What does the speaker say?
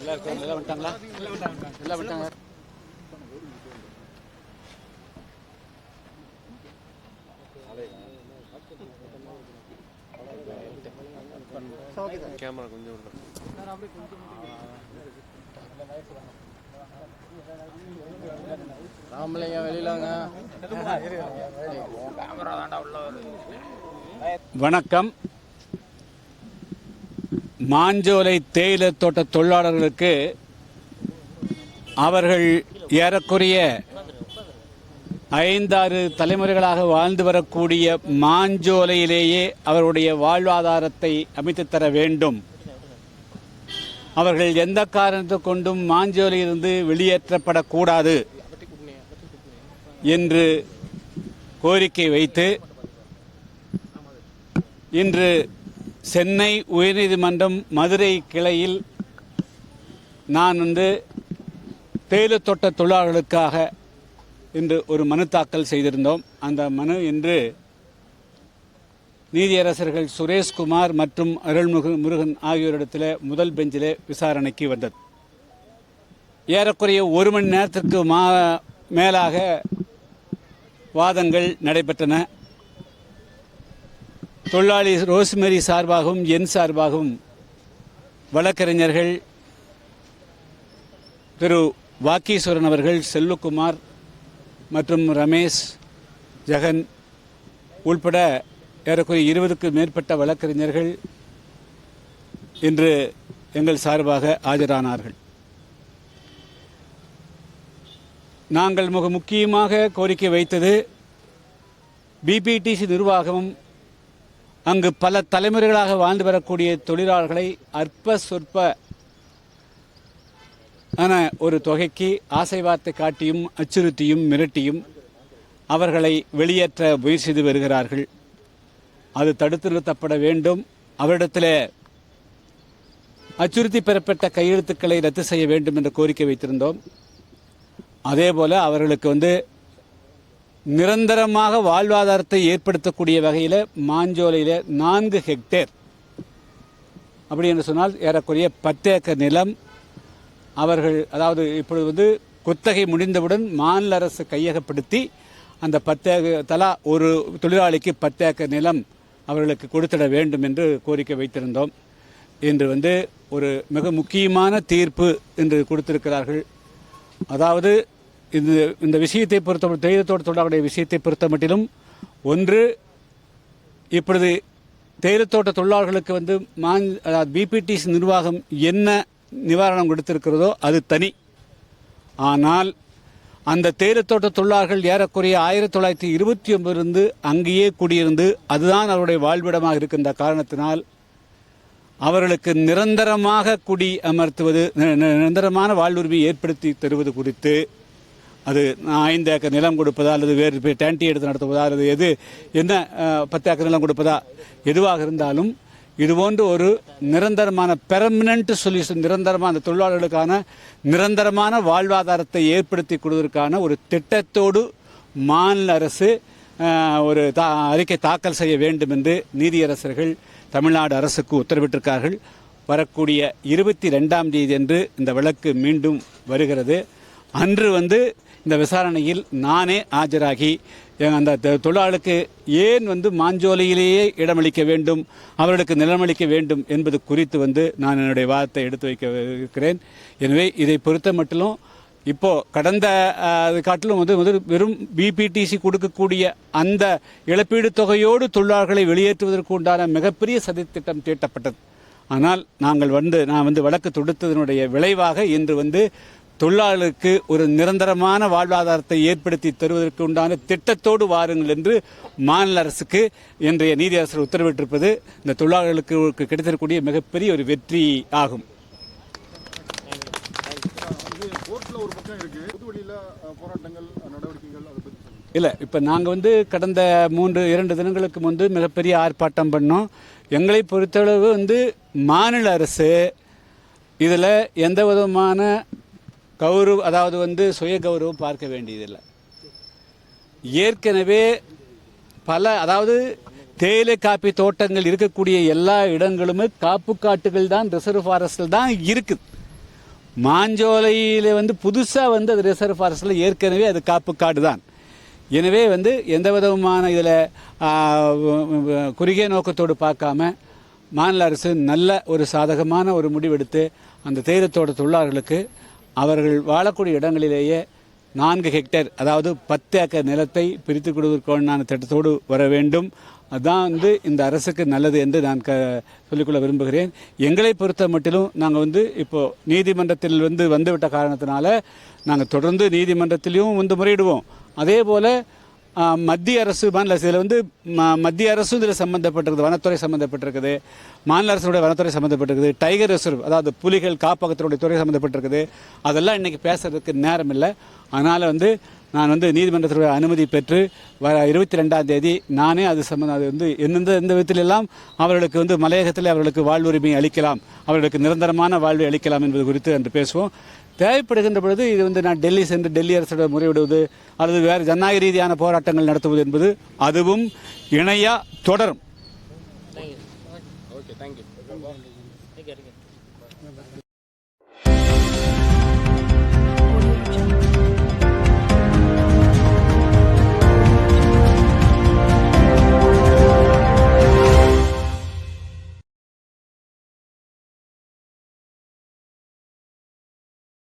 எல்லாருக்கும் எல்லாம் கொஞ்சம் ராமலிங்க வெளியில வணக்கம். மாஞ்சோலை தேயிலை தோட்ட தொழிலாளர்களுக்கு அவர்கள் ஏறக்குறைய ஐந்தாறு தலைமுறைகளாக வாழ்ந்து வரக்கூடிய மாஞ்சோலையிலேயே அவருடைய வாழ்வாதாரத்தை அமைத்து தர வேண்டும். அவர்கள் எந்த காரணத்தை கொண்டும் மாஞ்சோலியிலிருந்து வெளியேற்றப்படக்கூடாது என்று கோரிக்கை வைத்து இன்று சென்னை உயர்நீதிமன்றம் மதுரை கிளையில் நான் வந்து தேயிலை தோட்ட தொழிலாளர்களுக்காக இன்று ஒரு மனு தாக்கல் செய்திருந்தோம். அந்த மனு இன்று நீதியரசர்கள் சுரேஷ்குமார் மற்றும் அருள்முகு முருகன் ஆகியோரிடத்தில் முதல் பெஞ்சிலே விசாரணைக்கு வந்தது. ஏறக்குறைய ஒரு மணி நேரத்திற்கு மா மேலாக வாதங்கள் நடைபெற்றன. தொழிலாளி ரோஸ்மெரி சார்பாகவும் என் சார்பாகவும் வழக்கறிஞர்கள் திரு வாக்கீஸ்வரன் அவர்கள் செல்லுக்குமார் மற்றும் ரமேஷ் ஜெகன் உள்பட ஏறக்குறைய இருபதுக்கு மேற்பட்ட வழக்கறிஞர்கள் இன்று எங்கள் சார்பாக ஆஜரானார்கள். நாங்கள் மிக முக்கியமாக கோரிக்கை வைத்தது பிபிடிசி நிர்வாகமும் அங்கு பல தலைமுறைகளாக வாழ்ந்து வரக்கூடிய தொழிலாளர்களை அற்ப சொற்ப ஆன ஒரு தொகைக்கு ஆசை வார்த்தை காட்டியும் அச்சுறுத்தியும் மிரட்டியும் அவர்களை வெளியேற்ற முயற்சி செய்து வருகிறார்கள். அது தடுத்து நிறுத்தப்பட வேண்டும். அவரிடத்தில் அச்சுறுத்தி பெறப்பட்ட கையெழுத்துக்களை ரத்து செய்ய வேண்டும் என்ற கோரிக்கை வைத்திருந்தோம். அதேபோல அவர்களுக்கு வந்து நிரந்தரமாக வாழ்வாதாரத்தை ஏற்படுத்தக்கூடிய வகையில் மாஞ்சோலையில் நான்கு ஹெக்டேர். அப்படி என்று சொன்னால் ஏறக்குறைய பத்து ஏக்கர் நிலம். அவர்கள் அதாவது இப்பொழுது வந்து குத்தகை முடிந்தவுடன் மாநில அரசு கையகப்படுத்தி அந்த பத்து ஏக்கர் தலா ஒரு தொழிலாளிக்கு பத்து ஏக்கர் நிலம் அவர்களுக்கு கொடுத்திட வேண்டும் என்று கோரிக்கை வைத்திருந்தோம். இன்று வந்து ஒரு மிக முக்கியமான தீர்ப்பு என்று கொடுத்திருக்கிறார்கள். அதாவது இந்த இந்த விஷயத்தை பொறுத்த தேயிலத்தோட்ட தொழிலாளர்களுடைய விஷயத்தை பொறுத்த மட்டிலும் ஒன்று இப்பொழுது தேயிலத்தோட்ட தொழிலாளர்களுக்கு வந்து மான் அதாவது பிபிடிசி நிர்வாகம் என்ன நிவாரணம் கொடுத்திருக்கிறதோ அது தனி. ஆனால் அந்த தேயிலத்தோட்ட தொழிலாளர்கள் ஏறக்குறைய ஆயிரத்தி தொள்ளாயிரத்தி இருபத்தி ஒன்பதிலிருந்து அங்கேயே குடியிருந்து அதுதான் அவருடைய வாழ்விடமாக இருக்கின்ற காரணத்தினால் அவர்களுக்கு நிரந்தரமாக குடி அமர்த்துவது நிரந்தரமான வாழ்வுரிமை ஏற்படுத்தி தருவது குறித்து அது ஐந்து ஏக்கர் நிலம் கொடுப்பதா அல்லது வேறு டேண்டி எடுத்து நடத்துவதா அல்லது எது என்ன பத்து ஏக்கர் நிலம் கொடுப்பதா எதுவாக இருந்தாலும் இதுபோன்று ஒரு நிரந்தரமான பெர்மனன்ட் சொல்யூஷன் நிரந்தரமான அந்த தொழிலாளர்களுக்கான நிரந்தரமான வாழ்வாதாரத்தை ஏற்படுத்தி கொடுவதற்கான ஒரு திட்டத்தோடு மாநில அரசு ஒரு தா அறிக்கை தாக்கல் செய்ய வேண்டும் என்று நீதியரசர்கள் தமிழ்நாடு அரசுக்கு உத்தரவிட்டிருக்கார்கள். வரக்கூடிய இருபத்தி ரெண்டாம் தேதி அன்று இந்த வழக்கு மீண்டும் வருகிறது. அன்று வந்து இந்த விசாரணையில் நானே ஆஜராகி அந்த தொழிலாளருக்கு ஏன் வந்து மாஞ்சோலையிலேயே இடமளிக்க வேண்டும் அவர்களுக்கு நிலமளிக்க வேண்டும் என்பது குறித்து வந்து நான் என்னுடைய வாதத்தை எடுத்து வைக்க இருக்கிறேன். எனவே இதை பொறுத்த மட்டும் இப்போ கடந்த காட்டிலும் வந்து வந்து வெறும் பிபிடிசி கொடுக்கக்கூடிய அந்த இழப்பீடு தொகையோடு தொழிலாளர்களை வெளியேற்றுவதற்கு உண்டான மிகப்பெரிய சதித்திட்டம் தீட்டப்பட்டது. ஆனால் நாங்கள் வந்து நான் வந்து வழக்கு தொடுத்ததனுடைய விளைவாக இன்று வந்து தொழிலாளர்களுக்கு ஒரு நிரந்தரமான வாழ்வாதாரத்தை ஏற்படுத்தி தருவதற்கு உண்டான திட்டத்தோடு வாருங்கள் என்று மாநில அரசுக்கு இன்றைய நீதியரசர் உத்தரவிட்டிருப்பது இந்த தொழிலாளர்களுக்கு கிடைத்திருக்கக்கூடிய மிகப்பெரிய ஒரு வெற்றி ஆகும். ஒரு போராட்டங்கள் இல்லை இப்போ நாங்கள் வந்து கடந்த மூன்று இரண்டு தினங்களுக்கு முன்பு மிகப்பெரிய ஆர்ப்பாட்டம் பண்ணோம். எங்களை பொறுத்தளவு வந்து மாநில அரசு இதில் எந்த விதமான கௌரவ அதாவது வந்து சுய கௌரவம் பார்க்க வேண்டியதில்லை. ஏற்கனவே பல அதாவது தேயிலை காப்பி தோட்டங்கள் இருக்கக்கூடிய எல்லா இடங்களுமே காப்பு காட்டுகள் தான் ரிசர்வ் ஃபாரஸ்டில் தான் இருக்குது. மாஞ்சோலையில் வந்து புதுசாக வந்து அது ரிசர்வ் ஃபாரஸ்டில் ஏற்கனவே அது காப்பு காடு தான். எனவே வந்து எந்த விதமான இதில் குறுகிய நோக்கத்தோடு பார்க்காம மாநில அரசு நல்ல ஒரு சாதகமான ஒரு முடிவெடுத்து அந்த தேயிலத்தோட்ட தொழிலாளர்களுக்கு அவர்கள் வாழக்கூடிய இடங்களிலேயே நான்கு ஹெக்டேர் அதாவது பத்து ஏக்கர் நிலத்தை பிரித்து கொடுவதற்கான திட்டத்தோடு வர வேண்டும். அதுதான் வந்து இந்த அரசுக்கு நல்லது என்று நான் க சொல்லிக்கொள்ள விரும்புகிறேன். எங்களை பொறுத்த மட்டிலும் நாங்கள் வந்து இப்போ நீதிமன்றத்தில் வந்து வந்துவிட்ட காரணத்தினால நாங்கள் தொடர்ந்து நீதிமன்றத்திலையும் வந்து முறையிடுவோம். அதே போல் மத்திய அரசு மாநில அரசு இதில் வந்து ம- மத்திய அரசு இதில் சம்மந்தப்பட்டிருக்குது வனத்துறை சம்மந்தப்பட்டிருக்குது மாநில அரசுடைய வனத்துறை சம்மந்தப்பட்டிருக்குது டைகர் ரிசர்வ் அதாவது புலிகள் காப்பகத்தினுடைய துறை சம்மந்தப்பட்டிருக்குது அதெல்லாம் இன்றைக்கி பேசுகிறதுக்கு நேரம் இல்லை. அதனால் வந்து நான் வந்து நீதிமன்றத்தினுடைய அனுமதி பெற்று வர இருபத்தி ரெண்டாம் தேதி நானே அது சம்மந்தம் அது வந்து எந்தெந்த எந்த விதத்திலெல்லாம் அவர்களுக்கு வந்து மலையகத்தில் அவர்களுக்கு வாழ்வுரிமை அளிக்கலாம் அவர்களுக்கு நிரந்தரமான வாழ்வை அளிக்கலாம் என்பது குறித்து அன்று பேசுவோம். தேவைப்படுகின்ற பொழுது இது வந்து நான் டெல்லி சென்று டெல்லி அரசிடம் முறையிடுவது அல்லது வேறு ஜனநாயக ரீதியான போராட்டங்கள் நடத்துவது என்பது அதுவும் இணையாக தொடரும். Okay thank you